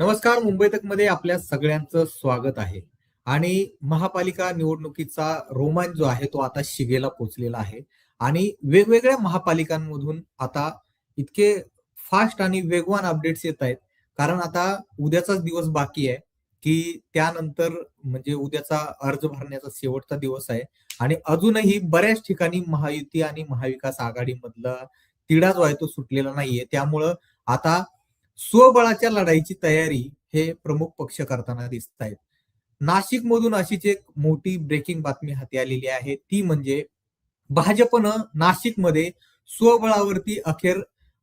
नमस्कार मुंबई तकमध्ये आपल्या सगळ्यांचं स्वागत आहे. आणि महापालिका निवडणुकीचा रोमांच जो आहे तो आता शिगेला पोचलेला आहे. आणि वेगवेगळ्या महापालिकांमधून आता इतके फास्ट आणि वेगवान अपडेट्स येत आहेत. कारण आता उद्याचाच दिवस बाकी आहे की त्यानंतर म्हणजे उद्याचा अर्ज भरण्याचा शेवटचा दिवस आहे. आणि अजूनही बऱ्याच ठिकाणी महायुती आणि महाविकास आघाडीमधला तिढा जो आहे तो सुटलेला नाहीये. त्यामुळं आता स्वबळाच्या लढाईची तयारी हे प्रमुख पक्ष करताना दिसत आहेत नाशिक मधून अशीच एक मोठी ब्रेकिंग बातमी हाती आलेली आहे. ती म्हणजे भाजपनं नाशिकमध्ये स्वबळावरती अखेर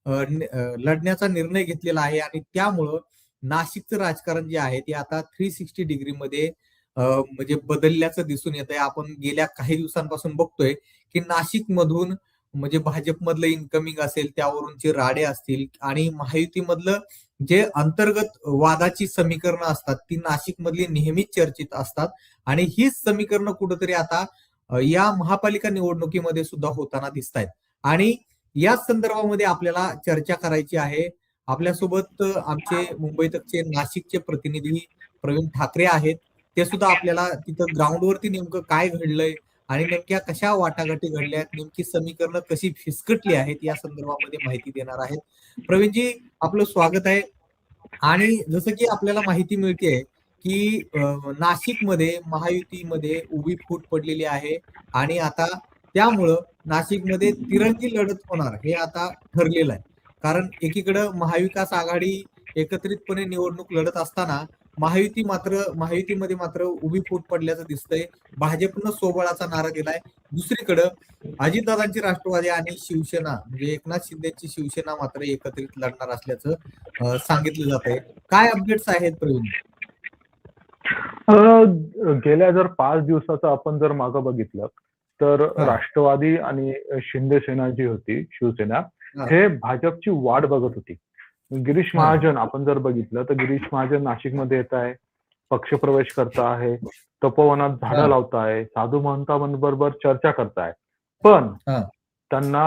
लढण्याचा निर्णय घेतलेला आहे आणि त्यामुळं नाशिकचं राजकारण जे आहे ते आता थ्री सिक्स्टी डिग्री मध्ये म्हणजे बदलल्याचं दिसून येत आहे आपण गेल्या काही दिवसांपासून बघतोय की नाशिक मधून म्हणजे भाजपमधलं इन्कमिंग असेल त्यावरूनचे राडे असतील आणि महायुतीमधलं जे अंतर्गत वादाची समीकरणं असतात ती नाशिक मधली नेहमीच चर्चित असतात. आणि हीच समीकरणं कुठंतरी आता या महापालिका निवडणुकीमध्ये सुद्धा होताना दिसत आहेत आणि याच संदर्भामध्ये आपल्याला चर्चा करायची आहे. आपल्यासोबत आमचे आमचे मुंबईतचे नाशिकचे प्रतिनिधी प्रवीण ठाकरे आहेत. ते सुद्धा आपल्याला तिथं ग्राउंडवरती नेमकं काय घडलंय आणि नेमक्या कशा वाटाघाटी घडल्या आहेत? नेमकी समीकरणं कशी फिसकटली आहेत? या संदर्भामध्ये माहिती देणार आहेत. प्रवीणजी आपलं स्वागत आहे. आणि जसं की आपल्याला माहिती मिळते की नाशिकमध्ये महायुतीमध्ये उभी फूट पडलेली आहे. आणि आता त्यामुळं नाशिकमध्ये तिरंगी लढत होणार हे आता ठरलेलं आहे. कारण एकीकडं महाविकास आघाडी एकत्रितपणे निवडणूक लढत असताना महायुती मात्र महायुतीमध्ये मात्र उभी फूट पडल्याचं दिसतंय. भाजपनं सोबळाचा नारा दिलाय दुसरीकडं अजितदादांची राष्ट्रवादी आणि शिवसेना म्हणजे एकनाथ शिंदेची शिवसेना मात्र एकत्रित लढणार असल्याचं सांगितलं जात आहे काय अपडेट्स आहेत प्रवीण? गेल्या जर पाच दिवसाचं आपण जर मागं बघितलं तर. राष्ट्रवादी आणि शिंदे सेना जी होती शिवसेना. हे भाजपची वाट बघत होती. गिरीश. महाजन आपण जर बघितलं तर गिरीश महाजन नाशिकमध्ये येत आहे पक्षप्रवेश करता आहे तपोवनात. झाडं लावताय साधू महंतांबरोबर चर्चा करताय पण. त्यांना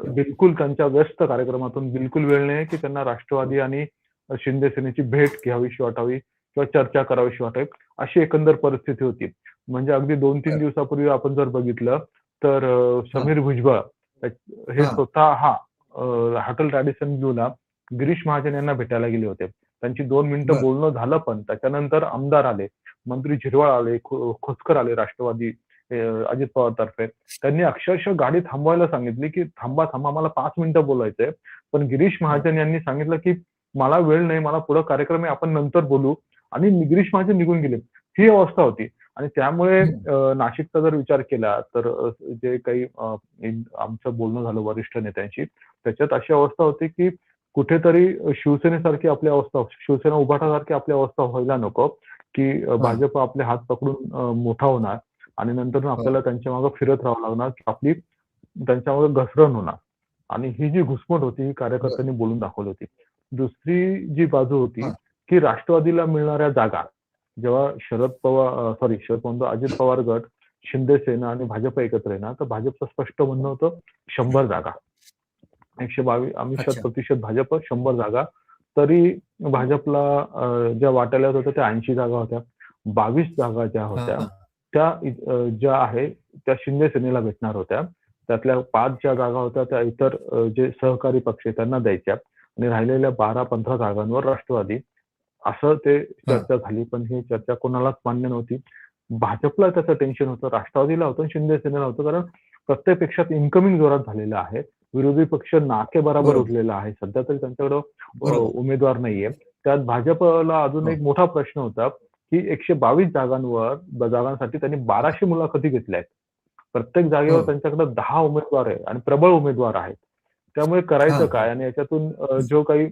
बिलकुल त्यांच्या व्यस्त कार्यक्रमातून बिलकुल वेळ नाही की त्यांना राष्ट्रवादी आणि शिंदे सेनेची भेट घ्यावीशी वाटावी किंवा चर्चा करावीशी वाटावी अशी एकंदर परिस्थिती होती म्हणजे अगदी दोन तीन. दिवसापूर्वी आपण जर बघितलं तर समीर भुजबळ हे. स्वतः हा हॉटेल रॅडिसन ब्लूला गिरीश महाजन यांना भेटायला गेले होते. त्यांची दोन मिनिटं. बोलणं झालं पण त्याच्यानंतर आमदार आले मंत्री झिरवाळ आले खो- खोतकर आले राष्ट्रवादी अजित पवार तर्फे. त्यांनी अक्षरशः गाडी थांबवायला सांगितली की थांबा थांबा मला पाच मिनिटं बोलायचंय. पण गिरीश महाजन यांनी सांगितलं की मला वेळ नाही मला पुढं कार्यक्रम आहे आपण नंतर बोलू. आणि गिरीश महाजन निघून गेले. ही अवस्था होती. आणि त्यामुळे नाशिकचा जर विचार केला तर जे काही आमचं बोलणं झालं वरिष्ठ नेत्यांशी त्याच्यात अशी अवस्था होती की कुठेतरी शिवसेनेसारखी आपली अवस्था शिवसेना उभाटासारखी आपली अवस्था व्हायला नको की भाजप आपले हात पकडून मोठा होणार आणि नंतर आपल्याला त्यांच्या मागे फिरत राहावं लागणार की आपली त्यांच्या मागे घसरण होणार. आणि ही जी घुसमट होती ही कार्यकर्त्यांनी बोलून दाखवली होती. दुसरी जी बाजू होती. की राष्ट्रवादीला मिळणाऱ्या जागा जेव्हा शरद पवार सॉरी शरद पवार अजित पवार गट शिंदे सेना आणि भाजप एकत्र येणार तर भाजपचं स्पष्ट म्हणणं होतं शंभर जागा. एकशे बावीस आम्ही शत. प्रतिशत भाजप शंभर जागा. तरी भाजपला ज्या वाटायला होत्या त्या ऐंशी जागा होत्या. बावीस जागा ज्या होत्या. त्या ज्या आहे त्या शिंदे सेनेला भेटणार होत्या. त्यातल्या पाच ज्या जागा होत्या त्या इतर जे सहकारी पक्ष त्यांना द्यायच्या. आणि राहिलेल्या बारा पंधरा जागांवर राष्ट्रवादी. असं ते चर्चा झाली पण ही चर्चा कोणालाच मान्य नव्हती. भाजपला त्याचं टेन्शन होतं राष्ट्रवादीला होतं शिंदे सेनेला होतं कारण प्रत्येक पक्षात इन्कमिंग जोरात झालेला आहे. विरोधी पक्ष नाके बराबर. उरलेला आहे सध्या तरी त्यांच्याकडं. उमेदवार नाहीये त्यात भाजपला अजून हो. एक मोठा प्रश्न होता की एकशे बावीस जागांवर जागांसाठी त्यांनी बाराशे मुलाखती घेतल्या आहेत प्रत्येक जागेवर हो. त्यांच्याकडे दहा उमेदवार आहे आणि प्रबळ उमेदवार आहेत त्यामुळे करायचं हा. काय आणि याच्यातून जो काही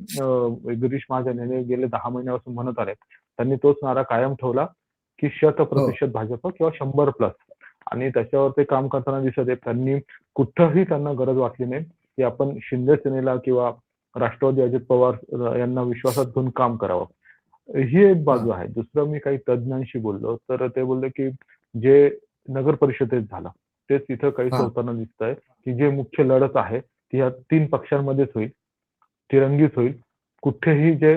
गिरीश महाजन यांनी गेले दहा महिन्यापासून म्हणत आले त्यांनी तोच नारा कायम ठेवला की शत हो. प्रतिशत भाजप किंवा शंभर प्लस आणि त्याच्यावर ते काम करताना दिसत आहे त्यांनी कुठंही त्यांना गरज वाटली नाही की आपण शिंदे सेनेला किंवा राष्ट्रवादी अजित पवार यांना विश्वासात घेऊन काम करावं. ही एक बाजू आहे. दुसरं मी काही तज्ज्ञांशी बोललो तर ते बोलले की जे नगर परिषदेत झालं तेच इथं काही. होताना दिसतंय की जे मुख्य लढत आहे ती या तीन पक्षांमध्येच होईल तिरंगीच होईल. कुठेही जे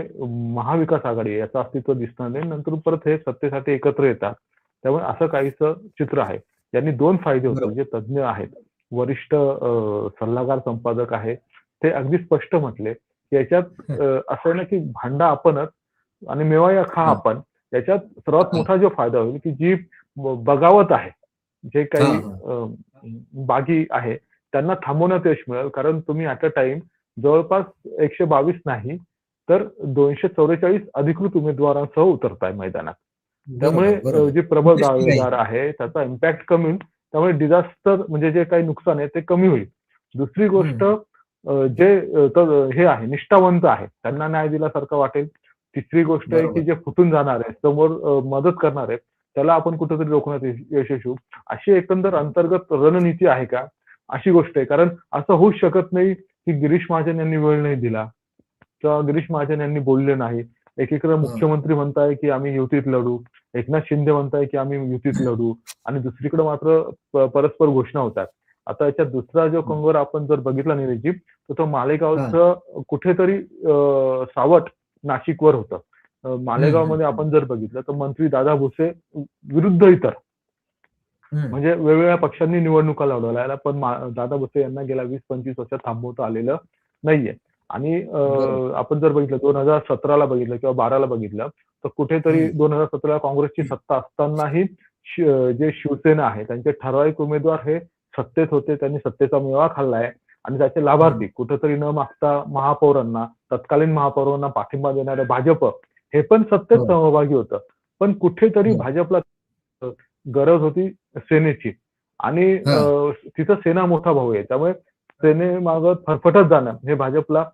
महाविकास आघाडी आहे याचं अस्तित्व दिसणार नाही. नंतर परत हे सत्तेसाठी एकत्र येतात. त्यामुळे असं काहीसं चित्र आहे. यांनी दोन फायदे होते. जे तज्ज्ञ आहेत. वरिष्ठ सल्लागार संपादक आहे. ते अगदी स्पष्ट म्हटले की याच्यात असं ना की भांडा आपणच आणि मेवा खा. आपण. याच्यात सर्वात. मोठा जो फायदा होईल की जी बगावत आहे जे काही बागी आहे त्यांना थांबवण्यात यश मिळेल. कारण तुम्ही ऍट अ टाइम जवळपास एकशे बावीस नाही तर दोनशे चौवेचाळीस अधिकृत उमेदवारांसह उतरताय मैदानात. त्यामुळे जे प्रबळ Interesting आहे. त्याचा इम्पॅक्ट कमी होईल. त्यामुळे डिझास्टर म्हणजे जे काही नुकसान आहे ते कमी होईल. दुसरी गोष्ट जे हे आहे निष्ठावंत आहे त्यांना न्याय दिल्यासारखं वाटेल. तिसरी गोष्ट आहे. की जे फुटून जाणार आहे समोर मदत करणार आहे त्याला आपण कुठेतरी रोखण्यात यश- यशस्वी होऊ. अशी एकंदर अंतर्गत रणनीती आहे का? अशी गोष्ट आहे. कारण असं होऊच शकत नाही की गिरीश महाजन यांनी वेळ नाही दिला. किंवा गिरीश महाजन यांनी बोलले नाही. एकीकडे मुख्यमंत्री म्हणताय की आम्ही युतीत लढू एकनाथ शिंदे म्हणताय की आम्ही युतीत लढू आणि दुसरीकडे मात्र परस्पर घोषणा होतात. आता याच्यात दुसरा जो कंगोर आपण जर बघितला निलेशजी तर तो मालेगावचं कुठेतरी सावट नाशिकवर होतं. मालेगावमध्ये आपण जर बघितलं तर मंत्री दादा भुसे विरुद्ध इतर. म्हणजे वेगवेगळ्या पक्षांनी निवडणुका लढवल्या पण दादा भुसे यांना गेल्या वीस पंचवीस वर्षात थांबवता आलेलं नाहीये. आणि. आपण जर बघितलं दोन हजार सतराला बघितलं किंवा बाराला बघितलं तर कुठेतरी. दोन हजार सतराला काँग्रेसची सत्ता असतानाही जे शिवसेना आहे त्यांचे ठराविक उमेदवार हे सत्तेत होते त्यांनी सत्तेचा मेवा खाल्लाय आणि त्याचे लाभार्थी कुठेतरी न मागता महापौरांना तत्कालीन महापौरांना पाठिंबा देणारे भाजप हे पण सत्तेत. सहभागी होतं पण कुठेतरी. भाजपला गरज होती सेनेची आणि तिथं सेना मोठा भाऊ आहे त्यामुळे सेनेमागत फरफटत जाणं हे भाजपला.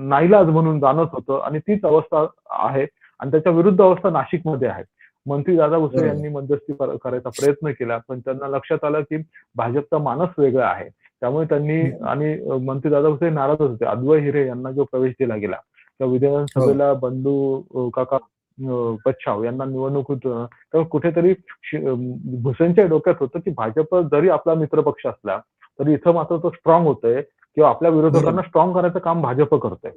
नाईलाज म्हणून जाणत होतं आणि तीच अवस्था आहे आणि त्याच्या विरुद्ध अवस्था नाशिकमध्ये आहे मंत्री दादा भुसे. यांनी मध्यस्थी कर- करायचा प्रयत्न केला पण त्यांना लक्षात आलं की भाजपचा मानस वेगळा आहे त्यामुळे त्यांनी. आणि मंत्री दादा भुसे नाराज होते अद्वय हिरे यांना जो प्रवेश दिला गेला त्या विधानसभेला. बंधू काका बच्छाव यांना निवडणूक होतं. तर कुठेतरी भुसेंच्या डोक्यात होतं की भाजप जरी आपला मित्रपक्ष असला तरी इथं मात्र तो स्ट्रॉंग होतोय किंवा आपल्या विरोधकांना स्ट्रॉंग करायचं काम भाजप करतंय.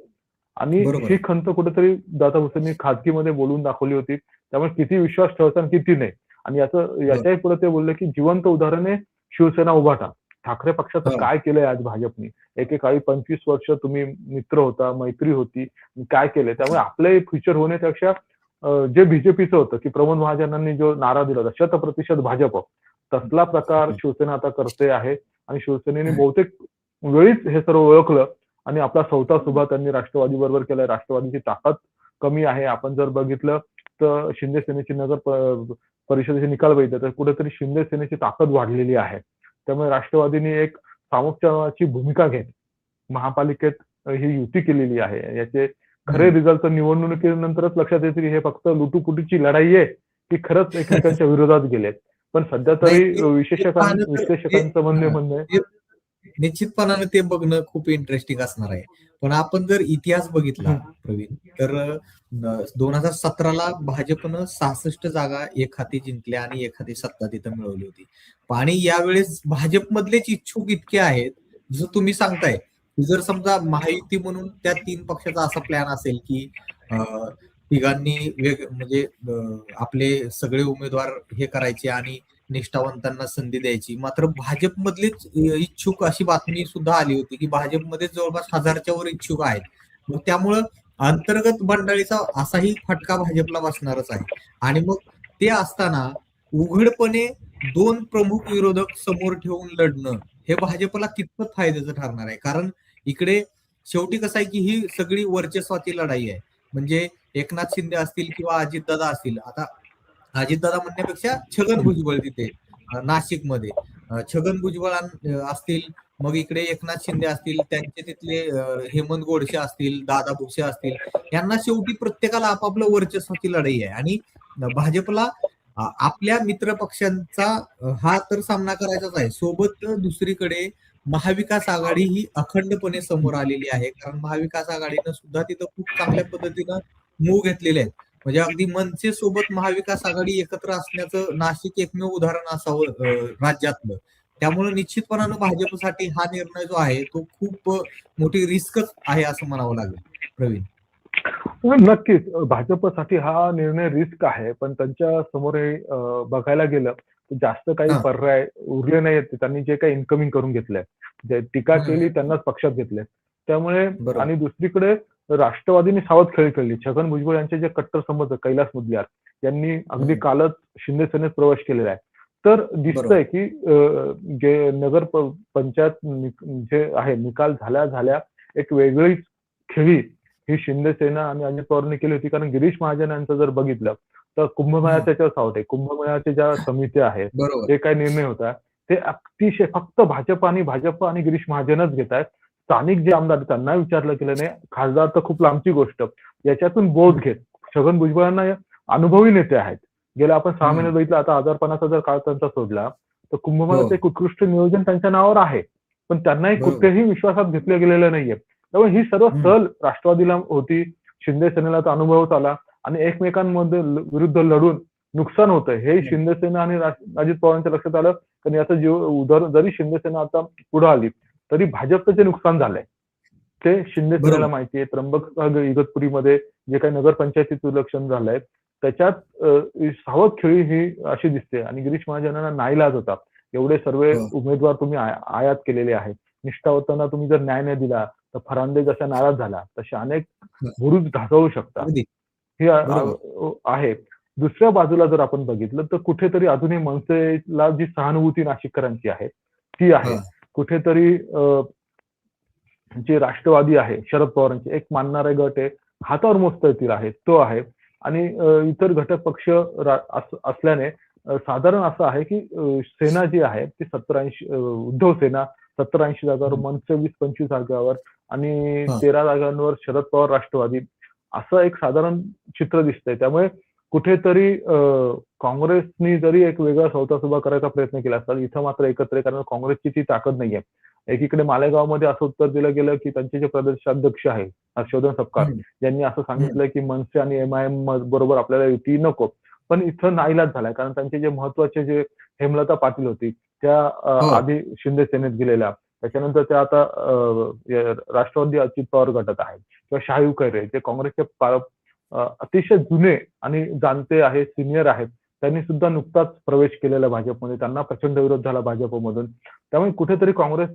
आणि. ही खंत कुठेतरी दादा भुसेंनी खाजगीमध्ये बोलून दाखवली होती. त्यामुळे किती विश्वास ठेवायचा आणि किती नाही. आणि याचं याच्याही पुढे ते बोलले की जिवंत उदाहरणे शिवसेना उभाटा ठाकरे पक्षाचं. काय केलंय आज भाजपने? एकेकाळी पंचवीस वर्ष तुम्ही मित्र होता मैत्री होती. काय केलंय? त्यामुळे आपले फ्युचर होण्यापेक्षा जे बीजेपीचं होतं की प्रमोद महाजनांनी जो नारा दिला होता शत प्रतिशत भाजप तसला प्रकार. शिवसेना आता करते आहे आणि शिवसेनेने बहुतेक वेळीच हे सर्व ओळखलं आणि आपला चौथा सुभा त्यांनी राष्ट्रवादी बरोबर केलाय. राष्ट्रवादीची ताकद कमी आहे. आपण जर बघितलं तर शिंदे सेनेची नगर परिषदेचे निकाल बघितले तर कुठेतरी शिंदे सेनेची ताकद वाढलेली आहे. त्यामुळे राष्ट्रवादीने एक सामुख्याची भूमिका घेत महापालिकेत ही युती केलेली आहे. याचे खरे रिझल्ट तर निवडणुकीनंतरच लक्षात येते की हे फक्त लुटूपुटीची लढाई आहे की खरंच एकमेकांच्या विरोधात गेलेत पण सध्या तरी विशेषकां विश्लेषकांचं म्हणणे. म्हणणं आहे निश्चितपणाने ते बघणं खूप इंटरेस्टिंग असणार आहे पण आपण जर इतिहास बघितला. प्रवीण तर दोन हजार सतराला भाजपनं सहासष्ट जागा एक हाती जिंकल्या आणि एक हाती सत्ता तिथं मिळवली होती आणि यावेळेस भाजपमधलेच इच्छुक इतके आहेत जसं तुम्ही सांगताय जर समजा महायुती म्हणून त्या तीन पक्षाचा असा प्लॅन असेल की तिघांनी वेग म्हणजे आपले सगळे उमेदवार हे करायचे आणि निष्ठावंतांना संधी द्यायची. मात्र भाजपमधलीच इच्छुक अशी बातमी सुद्धा आली होती की भाजपमध्ये जवळपास हजारच्या वर इच्छुक आहेत. मग त्यामुळं अंतर्गत मंडळीचा असाही फटका भाजपला बसणारच आहे. आणि मग ते असताना उघडपणे दोन प्रमुख विरोधक समोर ठेवून लढणं हे भाजपला कितपत फायद्याचं ठरणार आहे? कारण इकडे शेवटी कसं आहे की ही सगळी वर्चस्वाची लढाई आहे. म्हणजे एकनाथ शिंदे असतील किंवा अजितदादा असतील. आता अजितदादा म्हणण्यापेक्षा छगन भुजबळ तिथे नाशिकमध्ये. छगन भुजबळ असतील. मग इकडे एकनाथ शिंदे असतील. त्यांचे तिथले हेमंत गोडसे असतील दादा भुसे असतील. यांना शेवटी प्रत्येकाला आपापलं वर्चस्वाची लढाई आहे. आणि भाजपला आपल्या मित्र पक्षांचा हा तर सामना करायचाच आहे. सोबत दुसरीकडे महाविकास आघाडी ही अखंडपणे समोर आलेली आहे. कारण महाविकास आघाडीनं सुद्धा तिथं खूप चांगल्या पद्धतीनं मूव घेतलेले आहेत. म्हणजे अगदी मनसे सोबत महाविकास आघाडी एकत्र असण्याचं नाशिक एकमेव उदाहरण असावं राज्यातलं. त्यामुळे निश्चितपणानं भाजपसाठी हा निर्णय जो आहे तो खूप मोठी रिस्कच आहे असं म्हणावं लागेल. प्रवीण. नक्कीच भाजपसाठी हा निर्णय रिस्क आहे पण त्यांच्यासमोर हे बघायला गेलं तर जास्त काही हा. पर्याय उरले नाहीत त्यांनी जे काही इन्कमिंग करून घेतलंय जे टीका. केली त्यांनाच पक्षात घेतले त्यामुळे. आणि दुसरीकडे राष्ट्रवादीने सावध खेळ खेळली छगन भुजबळ यांचे जे कट्टर समज कैलास मुदलियार यांनी अगदी. कालच शिंदे सेनेत प्रवेश केलेला आहे तर दिसतंय की जे नगर पंचायत जे आहे निकाल झाल्या झाल्या एक वेगळीच खेळी ही शिंदे सेना आणि अजित पवारांनी केली होती. कारण गिरीश महाजन यांचं जर बघितलं तर कुंभमेळा. त्याच्यावर सावट आहे. कुंभमेळ्याच्या ज्या समित्या आहेत जे काही निर्णय होता ते अतिशय फक्त भाजप आणि भाजप आणि गिरीश महाजनच घेत आहेत. स्थानिक जे आमदार त्यांना विचारलं गेलं नाही. खासदार तर खूप लांबची गोष्ट. याच्यातून बोध घेत. छगन भुजबळांना अनुभवी नेते आहेत. गेल्या आपण सहा. महिन्यात बघितलं आता हजार पन्नास हजार काळ त्यांचा सोडला तर कुंभमेळ्याचं हो. एक उत्कृष्ट नियोजन त्यांच्या नावावर आहे. पण त्यांनाही. कुठेही विश्वासात घेतलं गेलेलं नाहीये. त्यामुळे ही सर्व. सल राष्ट्रवादीला होती. शिंदे सेनेला तर अनुभवच आला. आणि एकमेकांमध्ये विरुद्ध लढून नुकसान होतंय. हे शिंदे सेना आणि अजित पवारांच्या लक्षात आलं कारण याचं जीव उदाहरण जरी शिंदे सेना आता पुढे आली तरी भाजपचं जे नुकसान झालंय ते शिंदे सेनेला बरोबर. माहिती आहे. त्र्यंबक इगतपुरीमध्ये जे काही नगरपंचायतीत विलक्षण झालंय त्याच्यात सावध खेळी ही अशी दिसते. आणि गिरीश महाजनांना नाईलाज होता. एवढे सर्व हो. उमेदवार तुम्ही आय- आयात केलेले आहेत. निष्ठावताना तुम्ही जर न्याय नाही दिला तर फरांदे जसा नाराज झाला तसे अनेक बुरुज ढासळू शकतात. हे आहे. दुसऱ्या बाजूला जर आपण बघितलं तर कुठेतरी अजूनही मनसेला जी सहानुभूती नाशिककरांची आहे ती आहे. कुठेतरी जे राष्ट्रवादी आहे शरद पवारांचे एक मानणारे गट आहे हातावर मोजता आहे तो आहे. आणि इतर घटक पक्ष असल्याने साधारण असं आहे की सेना जी आहे ती सत्तर ऐंशी उद्धव सेना सत्तर ऐंशी जागावर. मनसे वीस पंचवीस जागावर आणि. तेरा जागांवर शरद पवार राष्ट्रवादी असं एक साधारण चित्र दिसतंय त्यामुळे कुठेतरी काँग्रेसनी जरी एक वेगळा सौतास उभा करायचा प्रयत्न केला असता इथं मात्र एकत्र आहे कारण काँग्रेसची ती ताकद नाहीये एकीकडे मालेगावमध्ये असं उत्तर दिलं गेलं की त्यांचे जे प्रदेशाध्यक्ष आहे हर्षवर्धन सपकाळ. यांनी असं सांगितलं की मनसे आणि एमआयएम बरोबर आपल्याला युती नको पण इथं नाईलाज झालाय कारण त्यांचे जे महत्त्वाचे जे हेमलता पाटील होती त्या. आधी शिंदे सेनेत गेलेल्या त्याच्यानंतर त्या आता राष्ट्रवादी अजित पवार गटात आहेत. किंवा शाहू खैरे जे काँग्रेसचे अतिशय जुने आणि जाणते आहेत सिनियर आहेत त्यांनी सुद्धा नुकताच प्रवेश केलेला भाजपमध्ये. त्यांना प्रचंड विरोध झाला भाजपमधून. त्यामुळे कुठेतरी काँग्रेस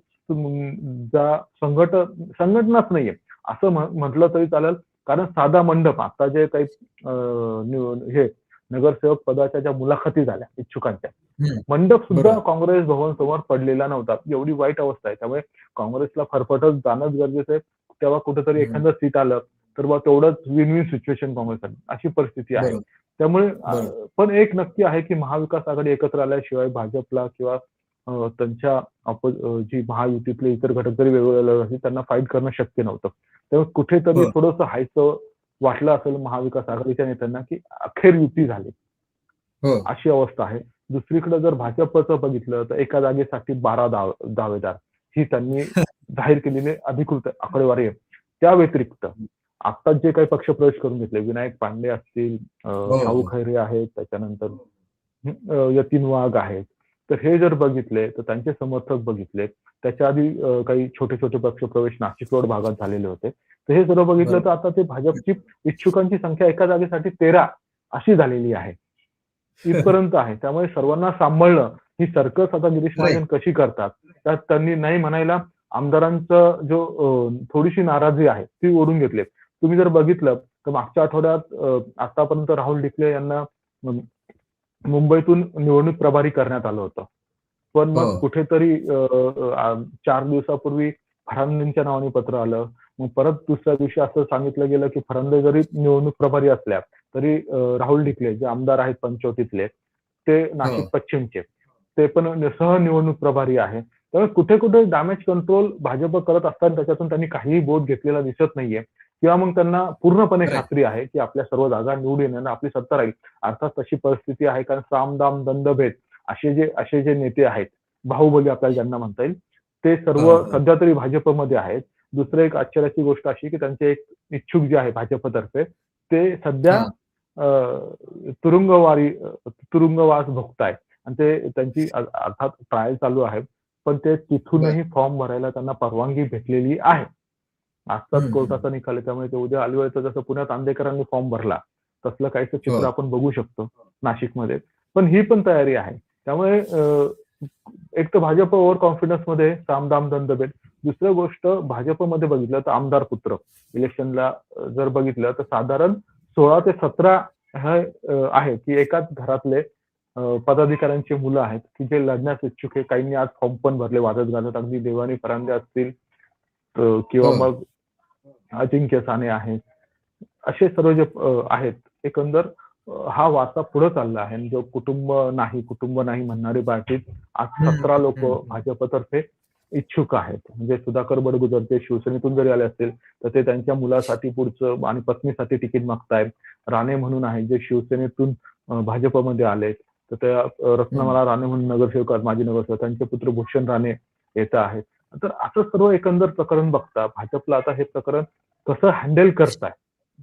जा संघट संघटनाच नाहीये. असं म्हटलं तरी चालेल. कारण साधा मंडप आता जे काही हे नगरसेवक पदाच्या ज्या मुलाखती झाल्या इच्छुकांच्या मंडप सुद्धा. काँग्रेस भवन समोर पडलेला नव्हता. एवढी वाईट अवस्था आहे. त्यामुळे काँग्रेसला फरफटत जाणंच गरजेचं आहे. तेव्हा कुठेतरी. एखादं सीट आलं तर बा तेवढंच विन विन सिच्युएशन काँग्रेससाठी अशी परिस्थिती आहे. त्यामुळे. पण एक नक्की आहे की महाविकास आघाडी एकत्र आल्याशिवाय भाजपला किंवा त्यांच्या जी महायुतीतले इतर घटक जरी वेगवेगळे असतील त्यांना फाईट करणं शक्य नव्हतं. त्यामुळे कुठेतरी. थोडंसं हायचं वाटलं असेल महाविकास आघाडीच्या नेत्यांना की अखेर युती झाली. हो. अशी अवस्था आहे. दुसरीकडे जर भाजपचं बघितलं तर एका जागेसाठी बारा दाव दावेदार ही त्यांनी जाहीर केलेली अधिकृत आकडेवारी आहे. त्या व्यतिरिक्त आता जे काही पक्ष प्रवेश करून घेतले विनायक पांडे असतील अं, हो. शाहू खैरे आहेत त्याच्यानंतर यतीन वाघ आहेत. तर हे जर बघितले तर त्यांचे समर्थक बघितले त्याच्या आधी काही छोटे छोटे पक्ष प्रवेश नाशिक रोड भागात झालेले होते. तर हे सर्व बघितलं तर आता ते भाजपची इच्छुकांची संख्या एका जागेसाठी तेरा अशी झालेली आहे. इथपर्यंत आहे. त्यामुळे सर्वांना सांभाळणं ही सर्कस आता गिरीश महाजन कशी करतात त्यात त्यांनी नाही म्हणायला आमदारांचं जो थोडीशी नाराजी आहे ती ओढून घेतली. तुम्ही जर बघितलं तर मागच्या आठवड्यात आतापर्यंत राहुल डिकले यांना मुंबईतून निवडणूक प्रभारी करण्यात आलं होतं. पण मग हो. कुठेतरी चार दिवसापूर्वी फरांदेंच्या नावाने पत्र आलं. मग परत दुसऱ्या दिवशी असं सांगितलं गेलं की फरांदे जरी निवडणूक प्रभारी असल्या तरी राहुल डिकले जे आमदार आहेत पंचवटीतले ते नाशिक हो. पश्चिमचे ते पण सह निवडणूक प्रभारी आहे त्यामुळे कुठे कुठे डॅमेज कंट्रोल भाजप करत असताना त्याच्यातून त्यांनी काहीही बोध घेतलेला दिसत नाहीये किंवा मग त्यांना पूर्णपणे. खात्री आहे की आपल्या सर्व जागा निवडून येणं आपली सत्ता राहील अर्थात तशी परिस्थिती आहे कारण साम दाम दंडभेद असे जे असे जे नेते आहेत बाहुबली आपल्याला ज्यांना म्हणता येईल ते सर्व. सध्या तरी भाजपमध्ये आहेत दुसरं एक आश्चर्याची गोष्ट अशी की त्यांचे एक इच्छुक जे आहे भाजपतर्फे ते सध्या तुरुंगवारी तुरुंगवास भोगतायत आणि ते त्यांची अर्थात ट्रायल चालू आहे. पण ते तिथूनही फॉर्म भरायला त्यांना परवानगी भेटलेली आहे. आजचाच. कोर्टाचा निकाल आहे त्यामुळे ते उद्या आलवायचं जसं पुण्यात आंबेकरांनी फॉर्म भरला तसलं काहीसं चित्र. आपण बघू शकतो नाशिकमध्ये. पण ही पण तयारी आहे. त्यामुळे एक तर भाजप ओव्हर कॉन्फिडन्समध्ये सामदाम दंदभेद दुसरं गोष्ट भाजपमध्ये बघितलं तर आमदार पुत्र. इलेक्शनला जर बघितलं तर साधारण सोळा ते सतरा हे आहे की एकाच घरातले पदाधिकाऱ्यांची मुलं आहेत की जे लढण्यास इच्छुक आहे. काहींनी आज फॉर्म पण भरले वाजत गाजत अगदी देवानी फरांदे असतील किंवा. मग अजिंक्य साने आहेत असे सर्व जे आहेत एकंदर हा वारसा पुढे चालला आहे. आणि जो कुटुंब नाही कुटुंब नाही म्हणणारी पार्टीत आज सतरा लोक. भाजपतर्फे इच्छुक आहेत. म्हणजे सुधाकर बडगुजर ते शिवसेनेतून जरी आले असतील तर ते त्यांच्या मुलासाठी पुढचं आणि पत्नीसाठी तिकीट मागतायत. राणे म्हणून आहेत जे शिवसेनेतून भाजपमध्ये आले तर त्या रत्नमाला राणे म्हणून नगरसेवक माजी नगरसेवक त्यांचे पुत्र भूषण राणे येत आहेत. तर असं सर्व एकंदर प्रकरण बघता भाजपला आता हे प्रकरण कसं हँडल करताय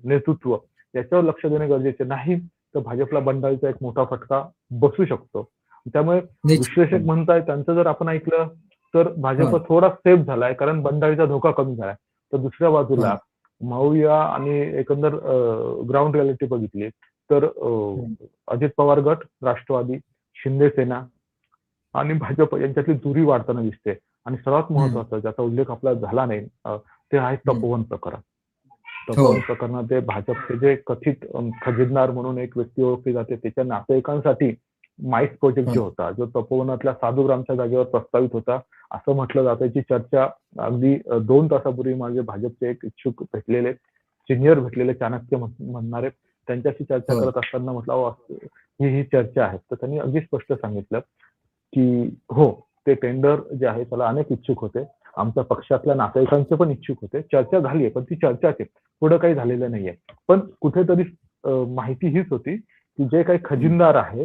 नेतृत्व याच्यावर लक्ष देणे गरजेचे नाही तर भाजपला बंडाळीचा एक मोठा फटका बसू शकतो. त्यामुळे विश्लेषक म्हणताय त्यांचं जर आपण ऐकलं तर भाजप हा. थोडा सेफ झालाय कारण बंडाळीचा धोका कमी झालाय. तर दुसऱ्या बाजूला हा. माऊया आणि एकंदर ग्राउंड रियालिटी बघितली तर अं, अजित पवार गट राष्ट्रवादी शिंदे सेना आणि भाजप यांच्यातली दुरी वाढताना दिसते. आणि सर्वात महत्वाचं ज्याचा उल्लेख आपला झाला नाही ते आहे तपोवन प्रकरण. तपोवन प्रकरणात ते भाजपचे जे कथित खजिनदार म्हणून एक व्यक्ती ओळखली जाते त्याच्या नातेवाईकांसाठी माईस प्रोजेक्ट जो हं. होता जो तपोवनातल्या साधूग्रामच्या जागेवर प्रस्तावित होता असं म्हटलं जातं याची चर्चा अगदी दोन तासापूर्वी माझे भाजपचे एक इच्छुक भेटलेले सिनियर भेटलेले चाणक्य म्हण- म्हणणारे त्यांच्याशी चर्चा हो. करत असताना म्हटलं "अहो, असं- ही ही चर्चा आहे तर त्यांनी अगदी स्पष्ट सांगितलं की हो ते टेंडर जे आहे त्याला अनेक इच्छुक होते आमच्या पक्षातल्या नातेवाईकांचे पण इच्छुक होते. चर्चा झालीये पण ती चर्चाच आहे. पुढे काही झालेलं नाहीये. पण कुठेतरी माहिती हीच होती की जे काही खजिनदार आहे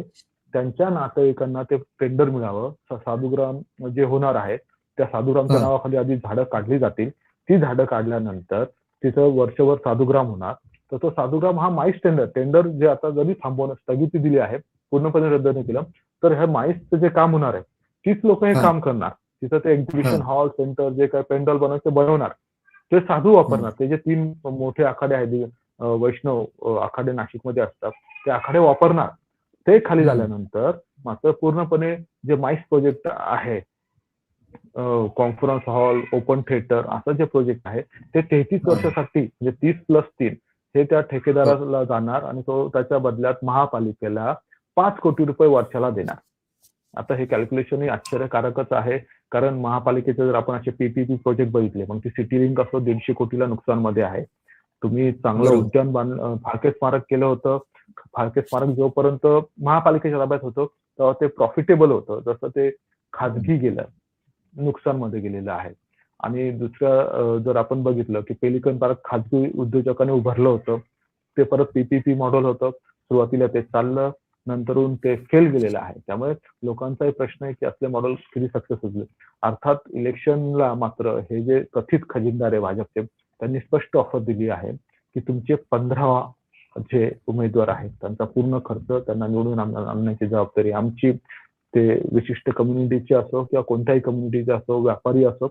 त्यांच्या नातेवाईकांना ते टेंडर मिळावं. साधुग्राम जे होणार आहे त्या साधुग्रामच्या. नावाखाली आधी झाडं काढली जातील. ती झाडं काढल्यानंतर तिथं वर्षभर साधुग्राम होणार. तर तो साधुग्राम हा माईस टेंडर टेंडर जे आता जरी थांबवणं स्थगिती दिली आहे पूर्णपणे रद्द नाही केलं तर हे माईसचं जे काम होणार आहे तीच लोक हा. काम करणार. तिथं ते एक्झिबिशन. हॉल सेंटर जे काही पेंडल बनवून ते बनवणार ते साधू वापरणार ते जे तीन मोठे आखाडे आहेत वैष्णव आखाडे नाशिकमध्ये असतात ते आखाडे वापरणार ते खाली. झाल्यानंतर मात्र पूर्णपणे जे माईस प्रोजेक्ट आहे कॉन्फरन्स हॉल ओपन थिएटर असं जे प्रोजेक्ट आहे ते तेहतीस. वर्षासाठी म्हणजे तीस प्लस तीन हे त्या ठेकेदाराला जाणार आणि तो त्याच्या बदल्यात महापालिकेला पाच कोटी रुपये वर्षाला देणार आता हे कॅल्क्युलेशन आश्चर्यकारकच आहे. कारण महापालिकेचे जर आपण असे पीपीपी प्रोजेक्ट बघितले मग ती सिटी लिंक असो दीडशे कोटीला नुकसानमध्ये आहे. तुम्ही चांगलं. उद्यान बांध फाळके स्मारक केलं होतं. फाळके स्मारक जोपर्यंत महापालिकेच्या ताब्यात होतं तेव्हा ते प्रॉफिटेबल होतं. जसं ते खाजगी गेलं नुकसानमध्ये गेलेलं आहे. आणि दुसरं जर आपण बघितलं की पेलिकन पार्क खाजगी उद्योजकाने उभारलं होतं. ते परत पीपीपी मॉडेल होतं. सुरुवातीला ते चाललं. नंतरून ते फेल गेलेलं आहे. त्यामुळे लोकांचाही प्रश्न आहे की असले मॉडेल किती सक्सेस होतील? अर्थात इलेक्शनला मात्र हे जे कथित खजिनदार आहे भाजपचे त्यांनी स्पष्ट ऑफर दिली आहे की तुमचे पंधरा जे उमेदवार आहेत त्यांचा पूर्ण खर्च त्यांना निवडून आण- आणण्याची जबाबदारी आमची ते विशिष्ट कम्युनिटीचे असो किंवा कोणत्याही कम्युनिटीचे असो व्यापारी असो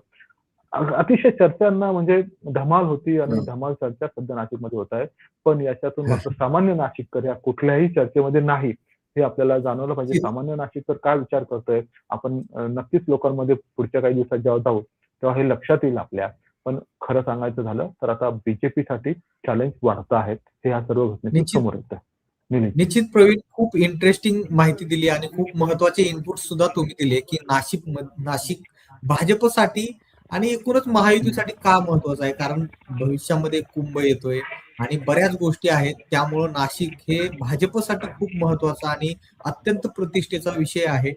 अतिशय चर्चांना म्हणजे धमाल होती आणि. धमाल चर्चा सध्या नाशिकमध्ये होत आहे. पण याच्यातून मात्र सामान्य नाशिककर या कुठल्याही चर्चेमध्ये नाही. हे आपल्याला जाणवलं पाहिजे. सामान्य नाशिककर काय विचार करतोय आपण नक्कीच लोकांमध्ये पुढच्या काही दिवसात जेव्हा जाऊ तेव्हा हे लक्षात येईल आपल्या पण खरं सांगायचं झालं तर आता बीजेपीसाठी चॅलेंज वाढत आहेत हे ह्या सर्व घटनेतून निश्चित. समोर येत. निश्चित प्रवीण खूप इंटरेस्टिंग माहिती दिली आणि खूप महत्त्वाचे इनपुट सुद्धा तुम्ही दिले की नाशिक नाशिक भाजपसाठी आणि एकूणच महायुतीसाठी का महत्वाचं आहे? कारण भविष्यामध्ये कुंभ येतोय आणि बऱ्याच गोष्टी आहेत. त्यामुळं नाशिक हे भाजपसाठी खूप महत्त्वाचा आणि अत्यंत प्रतिष्ठेचा विषय आहे.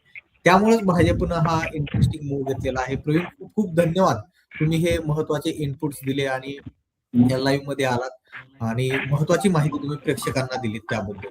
त्यामुळेच भाजपनं हा इंटरेस्टिंग मूव घेतलेला आहे. प्रवीण खूप खूप धन्यवाद. तुम्ही हे महत्त्वाचे इनपुट्स दिले आणि या लाईव्हमध्ये आलात आणि महत्वाची माहिती तुम्ही प्रेक्षकांना दिलीत त्याबद्दल.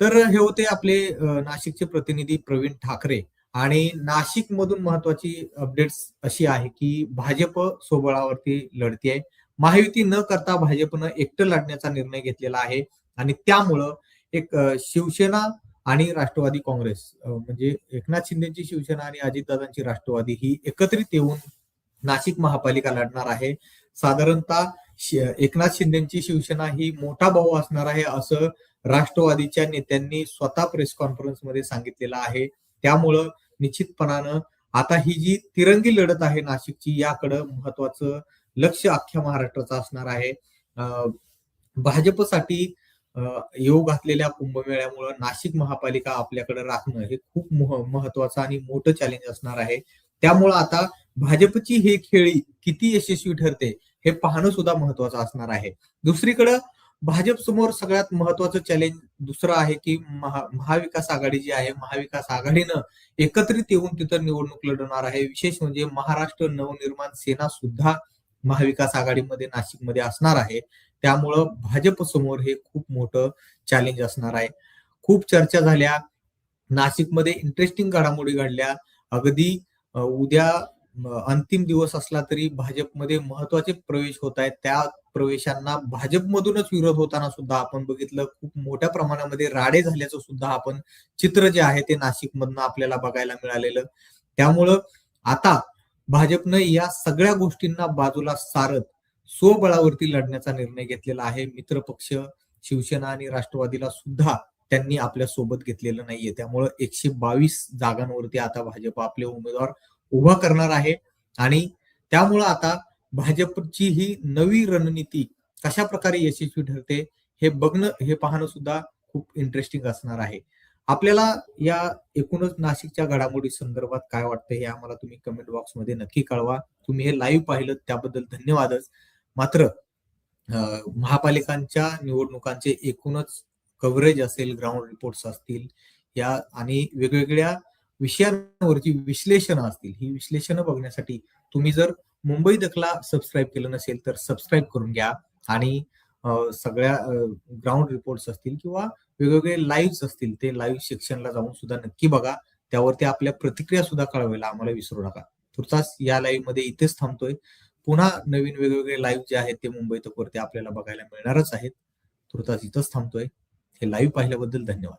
तर हे होते आपले नाशिकचे प्रतिनिधी प्रवीण ठाकरे. आणि नाशिक मधून महत्वाची अपडेट्स अशी आहे की भाजप सोबळावरती लढतीये. महायुती न करता भाजपनं एकटं लढण्याचा निर्णय घेतलेला आहे. आणि त्यामुळं एक शिवसेना आणि राष्ट्रवादी काँग्रेस म्हणजे एकनाथ शिंदेची शिवसेना आणि अजितदादांची राष्ट्रवादी ही एकत्रित येऊन नाशिक महापालिका लढणार आहे. साधारणतः एकनाथ शिंदेची शिवसेना ही मोठा भाऊ असणार आहे असं राष्ट्रवादीच्या नेत्यांनी स्वतः प्रेस कॉन्फरन्समध्ये सांगितलेलं आहे. त्यामुळं निश्चितपणानं आता ही जी तिरंगी लढत आहे नाशिकची याकडं महत्वाचं लक्ष अख्ख्या महाराष्ट्राचं असणार आहे. अं, भाजपसाठी येऊ घातलेल्या कुंभमेळ्यामुळं नाशिक महापालिका आपल्याकडे राखणं हे खूप महत्वाचं आणि मोठं चॅलेंज असणार आहे. त्यामुळं आता भाजपची ही खेळी किती यशस्वी ठरते हे पाहणं सुद्धा महत्वाचं असणार आहे. दुसरीकडं भाजप समोर सगळ्यात महत्वाचं चॅलेंज दुसरं आहे की महा महाविकास आघाडी जी आहे महाविकास आघाडीनं एकत्रित येऊन तिथं निवडणूक लढवणार आहे. विशेष म्हणजे महाराष्ट्र नवनिर्माण सेना सुद्धा महाविकास आघाडीमध्ये नाशिकमध्ये असणार आहे. त्यामुळं भाजप समोर हे खूप मोठं चॅलेंज असणार आहे. खूप चर्चा झाल्या. नाशिकमध्ये इंटरेस्टिंग घडामोडी घडल्या. अगदी उद्या अंतिम दिवस असला तरी भाजपमध्ये महत्त्वाचे प्रवेश होत आहेत. त्या प्रवेशांना भाजपमधूनच विरोध होताना सुद्धा आपण बघितलं. खूप मोठ्या प्रमाणामध्ये राडे झाल्याचं सुद्धा आपण चित्र जे आहे ते नाशिकमधनं आपल्याला बघायला मिळालेलं. त्यामुळं आता भाजपनं या सगळ्या गोष्टींना बाजूला सारत स्वबळावरती लढण्याचा निर्णय घेतलेला आहे. मित्रपक्ष शिवसेना आणि राष्ट्रवादीला सुद्धा त्यांनी आपल्यासोबत घेतलेलं नाहीये. त्यामुळं एकशे बावीस जागांवरती आता भाजप आपले उमेदवार उभा करणार आहे. आणि त्यामुळं आता भाजपची ही नवी रणनीती कशा प्रकारे यशस्वी ठरते हे बघणं हे पाहणं सुद्धा खूप इंटरेस्टिंग असणार आहे. आपल्याला या एकूणच नाशिकच्या घडामोडी संदर्भात काय वाटतं हे आम्हाला तुम्ही कमेंट बॉक्समध्ये नक्की कळवा. तुम्ही हे लाईव्ह पाहिलं त्याबद्दल धन्यवादच. मात्र महापालिकांच्या निवडणुकांचे एकूणच कव्हरेज असेल ग्राउंड रिपोर्ट्स असतील या आणि वेगवेगळ्या विषयांवरची विश्लेषणं असतील ही विश्लेषणं बघण्यासाठी तुम्ही जर मुंबई दखला सबस्क्राईब केलं नसेल तर सबस्क्राईब करून घ्या. आणि सगळ्या ग्राउंड रिपोर्ट्स असतील किंवा वेगवेगळे लाईव्ह असतील ते लाईव्ह सेक्शनला जाऊन सुद्धा नक्की बघा. त्यावरती आपल्या प्रतिक्रिया सुद्धा कळवायला आम्हाला विसरू नका. तुर्तास या लाईव्हमध्ये इथेच थांबतोय. पुन्हा नवीन वेगवेगळे लाईव्ह जे आहेत ते मुंबई तकवरती आपल्याला बघायला मिळणारच आहेत. तुर्तास इथंच थांबतोय. हे लाईव्ह पाहिल्याबद्दल धन्यवाद.